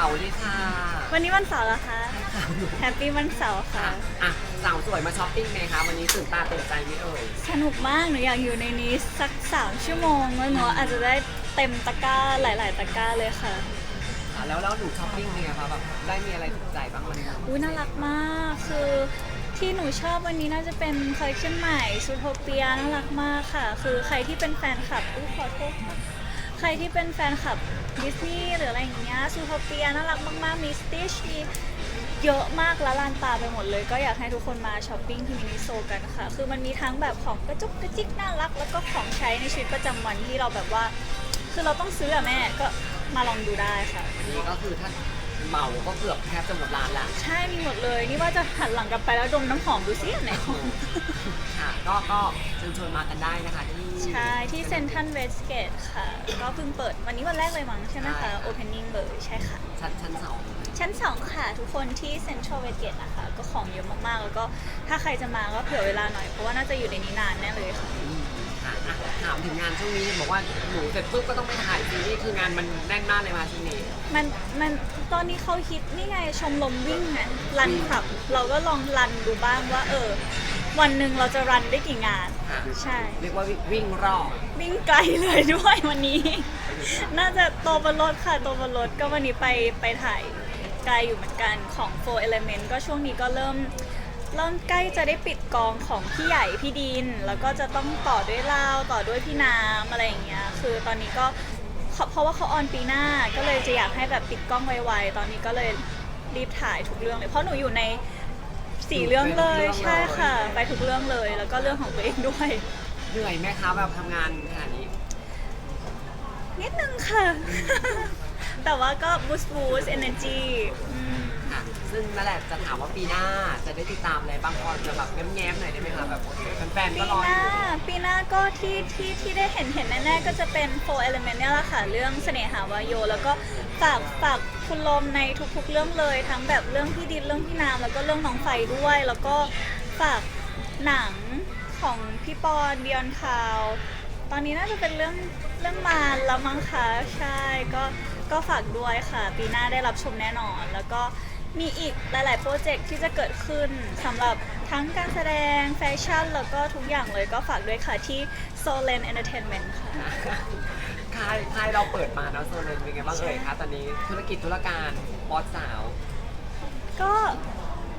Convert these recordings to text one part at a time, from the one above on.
เสาร์เลยค่ะวันนี้วันเสาร์เหรอคะ แฮปปี้วันเสาร์ค่ะค่ะ อะสาวสวยมาช้อปปิ้งไหมคะ วันนี้ตื่นตาตื่นใจไหมเอ่ยสนุกมาก หนูอยากอยู่ในนี้สักสามชั่วโมงแล้วหนูอาจจะได้เต็มตะกร้าหลาย ๆ ตะกร้าเลยค่ะค่ะแล้วแล้วหนูช้อปปิ้งเป็นไงคะแบบได้มีอะไรถูกใจบ้างวันนี้อุ้ยน่ารักมาก คือที่หนูชอบวันนี้น่าจะเป็นคอลเลคชันใหม่ซูโทเปียน่ารักมากค่ะ คือใครที่เป็นแฟนคลับอุ้ยขอโทษค่ะ ใครที่เป็นแฟนคลับดิสนีย์หรืออะไรอย่างเงี้ยซูโทเปียน่ารักมากๆ มีสติชมีเยอะมากละลานตาไปหมดเลย ก็อยากให้ทุกคนมาช้อปปิ้งที่มินิโซกันค่ะ คือมันมีทั้งแบบของกระจุกกระจิกน่ารัก แล้วก็ของใช้ในชีวิตประจำวันที่เราแบบว่า คือเราต้องซื้ออะแม่ก็มาลองดูได้ค่ะ นี่ก็คือถ้า เหมาก็เกือบแทบจะหมดร้านละใช่ มีหมดเลย นี่ว่าจะหันหลังกลับไปแล้วดมน้ำหอมดูซิอันไหนหอมค่ะก็ก็เชิญชวนมากันได้นะคะที่ ใช่ ที่เซนทันเวสเกตค่ะ ก็เพิ่งเปิดวันนี้วันแรกเลยมั้งใช่ไหมใช่คะค่ะ โอเพนนิ่งเลยใช่ค่ะ ชั้นชั้นสองชั้น 2 ค่ะ ทุกคนที่เซ็นทรัลเวสเกตนะคะก็ของเยอะมากๆ แล้วก็ถ้าใครจะมาก็เผื่อเวลาหน่อย เพราะว่าน่าจะอยู่ในนี้นานแน่เลยค่ะ อืมค่ะอะถามถึงงานช่วงนี้เห็นบอกว่าหนูเสร็จปุ๊บก็ต้องไปถ่ายซีรีส์คืองานมันแน่นมากเลยมาช่วงนี้ มันมันตอนนี้เขาฮิตนี่ไงชมรมวิ่งไงรันขับ เราก็ลองรันดูบ้างว่า เออ วันหนึ่งเราจะรันได้กี่งานค่ะใช่ เรียกว่าวิ่งรอบ วิ่งไกลเลยด้วยวันนี้ น่าจะโตวบนรถค่ะโตวบนรถก็วันนี้ไปไปถ่ายไกลอยู่เหมือนกันของ Four Element ก็ช่วงนี้ก็เริ่ม เริ่มใกล้จะได้ปิดกองของพี่ใหญ่พี่ดิน แล้วก็จะต้องต่อด้วยลาวต่อด้วยพี่น้ำอะไรอย่างเงี้ย คือตอนนี้ก็ เขาเพราะว่าเขาออนปีหน้าก็เลยจะอยากให้แบบปิดกล้องไวๆ ตอนนี้ก็เลยรีบถ่ายทุกเรื่องเลย เพราะหนูอยู่ในสี่เรื่องเลยใช่ค่ะ ไปทุกเรื่องเลย แล้วก็เรื่องของตัวเองด้วย เหนื่อยไหมคะแบบทำงานขนาดนี้ นิดนึงค่ะ แต่ว่าก็ boost boost energy อืม ค่ะ ซึ่งนั่นแหละจะถามว่าปีหน้าจะได้ติดตามอะไรบางคนจะแบบแง้มๆหน่อยได้ไหมคะแบบแฟนๆปีก็รอหอน้ายู่ปีหน้าก็ที่ที่ที่ได้เห็นเห็นแน่ๆก็จะเป็น four element เนี่ยแหละค่ะ เรื่องเสน่หาวายโย แล้วก็ฝากฝากคุณลมในทุกๆเรื่องเลย ทั้งแบบเรื่องพี่ดินเรื่องพี่นามแล้วก็เรื่องน้องไฟด้วย แล้วก็ฝากหนังของพี่ปอนเดียนคาว ตอนนี้น่าจะเป็นเรื่องเรื่องมารแล้วมั้งคะใช่ก็ก็ฝากด้วยค่ะ ปีหน้าได้รับชมแน่นอน แล้วก็ มีอีกหลาย ๆ โปรเจกต์ที่จะเกิดขึ้นสำหรับทั้งการแสดงแฟชั่น แล้วก็ทุกอย่างเลยก็ฝากด้วยค่ะที่ Solen Entertainment ค่ะ ค่ายค่ายเราเปิดมาแล้วโซเลนเป็นไงบ้างเอ่ยคะตอนนี้ธุรกิจธุรการบอสสาว ก็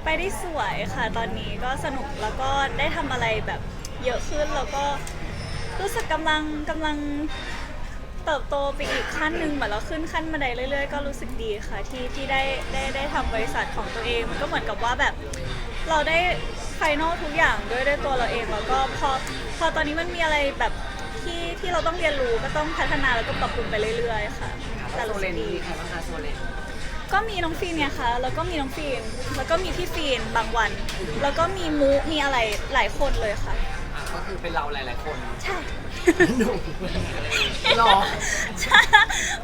ไปได้สวยค่ะตอนนี้ก็สนุกแล้วก็ได้ทำอะไรแบบเยอะขึ้นแล้วก็รู้สึกกำลังกำลัง เติบโตไปอีกขั้นหนึ่งเหมือนเราขึ้นขั้นบันไดเรื่อย ๆ ก็รู้สึกดีค่ะที่ที่ได้ได้ได้ทำบริษัทของตัวเอง มันก็เหมือนกับว่าแบบเราได้ไฟนอลทุกอย่างด้วยด้วยตัวเราเองแล้วก็พอพอตอนนี้มันมีอะไรแบบที่ที่เราต้องเรียนรู้ก็ต้องพัฒนาแล้วก็ปรับปรุงไปเรื่อย ๆ ค่ะแล้วโซรู้เลสึนกดีมีใครบ้างคะโซเลนก็มีน้องฟีนเนี่ยค่ะแล้วก็มีน้องฟีนแล้วก็มีพี่ฟีนบางวัน แล้วก็มีมูมีอะไรหลายคนเลยค่ะอะ คือเป็นเราหลายๆคนใช่ หนูหรอ ใช่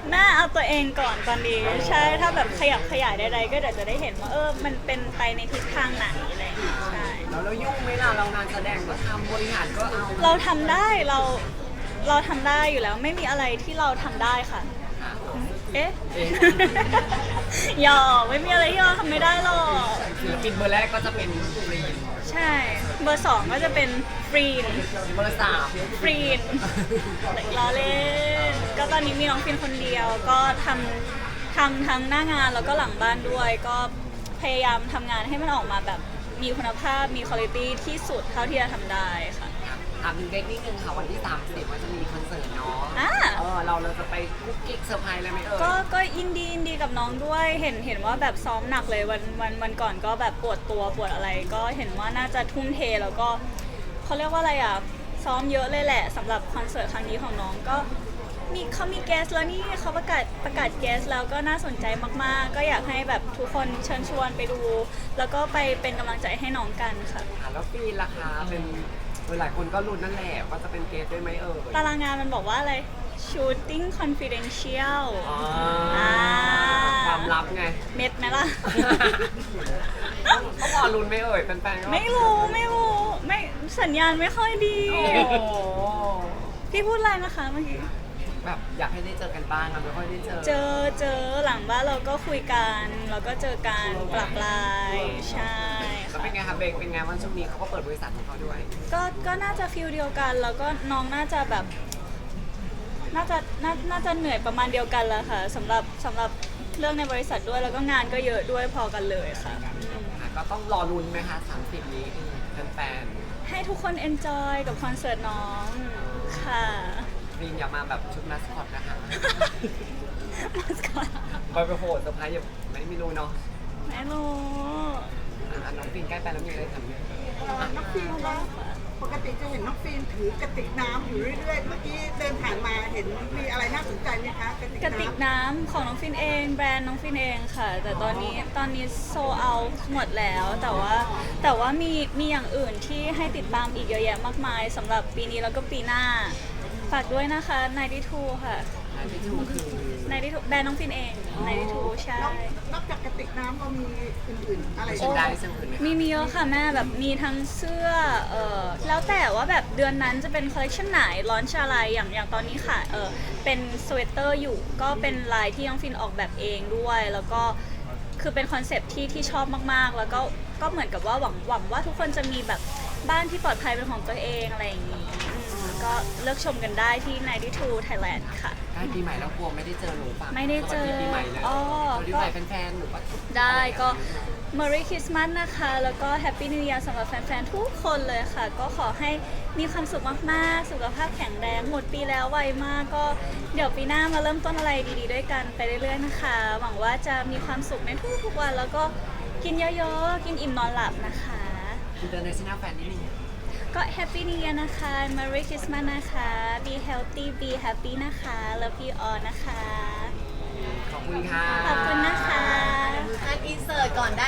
แม่เอาตัวเองก่อนตอนนี้ ใช่ถ้าแบบขยับขยายใดๆก็เดี๋ยวจะได้เห็นว่าเออมันเป็นไปในทิศทางไหนอะไรอย่างเงี้ยใช่ แล้วเรายุ่งไหมล่ะเรางานแสดงก็ทำบริหารก็เอาเราทำได้เราเราทำได้อยู่แล้วไม่มีอะไรที่เราทำได้ค่ะค่ะเอ๊ะ เอ๊ะ หยอกไม่มีอะไรที่เราทำไม่ได้หรอกศิลปินเบอร์แรกก็จะเป็นฟรีน ใช่ เบอร์สองก็จะเป็นฟรีนเบอร์สามฟรีนล้อเล่นก็ตอนนี้มีน้องฟินคนเดียว ก็ทำทำทั้งหน้างานแล้วก็หลังบ้านด้วย ก็พยายามทำงานให้มันออกมาแบบมีคุณภาพมีคุณภาพที่สุดเท่าที่จะทำได้ค่ะถามถึงเด็กนิดนึงค่ะวันที่30ว่าจะมีคอนเสิร์ตเนาะอ่า เออเราเราจะไปกุ๊กกิ๊กเซอร์ไพรส์อะไรไหมเอ่ยก็ก็ยินดียินดีกับน้องด้วยเห็นเห็นว่าแบบซ้อมหนักเลยวันวันวันก่อนก็แบบปวดตัวปวดอะไร ก็เห็นว่าน่าจะทุ่มเทแล้วก็เขาเรียกว่าอะไรอะซ้อมเยอะเลยแหละสำหรับคอนเสิร์ตครั้งนี้ของน้องก็มีเขามีแกสแล้วนี่เขาประกาศประกาศแกสแล้วก็น่าสนใจมากๆ ก็อยากให้แบบทุกคนเชิญชวนไปดู แล้วก็ไปเป็นกำลังใจให้น้องกันค่ะ ค่ะแล้วปีนล่ะคะเป็น เออหลายคนก็ลุ้นนั่นแหละว่าจะเป็นเกสด้วยไหมเอ่ยตารางงานมันบอกว่าอะไร shooting confidential อ๋ออ่าความลับไงเม็ดไหมล่ะต้องรอลุ้นไหมเอ่ยแฟนๆก็ไม่รู้ไม่รู้ไม่สัญญาณไม่ค่อยดี โอ้โหพี่พูดอะไรนะคะเมื่อกี้ แบบอยากให้ได้เจอกันบ้างอะไม่ค่อยได้เจอเจอเจอหลังบ้านเราก็คุยกัน แล้วก็เจอกันปรับไลน์ใช่ แล้วค่ะเป็นไงคะเบงเป็นไงวันช่วงนี้เขาก็เปิดบริษัทของเขาด้วย ก็ก็น่าจะฟิลเดียวกัน แล้วก็น้องน่าจะแบบ น่าจะน่าน่าจะเหนื่อยประมาณเดียวกันแหละค่ะสำหรับสำหรับเรื่องในบริษัทด้วยแล้วก็งานก็เยอะด้วยพอกันเลยค่ะค่ะก็ต้องรอลุ้นไหมคะ30 นี้แฟนให้ทุกคน enjoy กับคอนเสิร์ตน้องค่ะ ๆรีนอย่ามาแบบชุดมาสคอตนะคะมาสคอตไปไปโหดเซอร์ไพรส์อย่าไม่ไม่รู้เนาะไม่รู้ อะน้องฟินใกล้ไปแล้วมีอะไรถามไหมน้องฟิล์มคะปกติจะเห็นน้องฟิล์มถือกระติกน้ำอยู่เรื่อยๆ เมื่อกี้เดินผ่านมาเห็นมีอะไรน่าสนใจไหมคะกระติกกระติกน้ำน้ำของน้องฟินเอง แบรนด์น้องฟินเองค่ะ แต่ตอนนี้ตอนนี้โซเอาหมดแล้วแต่ว่าแต่ว่ามีมีอย่างอื่นที่ให้ติดตามอีกเยอะแยะมากมายสำหรับปีนี้แล้วก็ปีหน้า ฝากด้วยนะคะ 92 ค่ะ อันที่ทูคือ 92แบรนด์น้องฟินเอง92ใช่ นอกนอกจากกระติกน้ำเรามีอื่นๆอะไรชิ้นอีกได้ซึ่งอื่นไหมมีมีเยอะค่ะแม่แบบมีทั้งเสื้อเออแล้วแต่ว่าแบบเดือนนั้นจะเป็นคอลเลคชันไหนร้อนชาอะไรอย่างอย่างตอนนี้ค่ะเออเป็นสเวตเตอร์อยู่ก็เป็นลายที่น้องฟินออกแบบเองด้วย แล้วก็คือเป็นคอนเซปต์ที่ที่ชอบมากๆ แล้วก็ก็เหมือนกับว่าหวังหวังว่าทุกคนจะมีแบบบ้านที่ปลอดภัยเป็นของตัวเองอะไรอย่างนี้อืม ก็เลือกชมกันได้ที่92 Thailand ค่ะ ใกล้ปีใหม่แล้วกลัวไม่ได้เจอหนูป่ะไม่ได้เจอสวัสปีใหม่เลยอ๋อสวัสดีปีใหม่แฟนๆหนูว่าได้ก็ Merry Christmas นะคะ แล้วก็ Happy New Year สำหรับแฟนๆ ทุกคนเลยค่ะ ก็ขอให้มีความสุขมากๆ สุขภาพแข็งแรง หมดปีแล้วไวมากก็เดี๋ยวปีหน้ามาเริ่มต้นอะไรดีๆ ด้วยกันไปเรื่อยๆ นะคะ หวังว่าจะมีความสุขในทุกๆวัน แล้วก็กินเยอะๆ กินอิ่มนอนหลับนะคะ อินเตอร์เนชั่นแนลแฟนนิดนึง ก็ Happy New Year นะคะ Merry Christmas นะคะ Be healthy Be happy นะคะ Love you all นะคะ ขอบคุณค่ะขอบคุณนะคะ อันอินเสิร์ตก่อนได้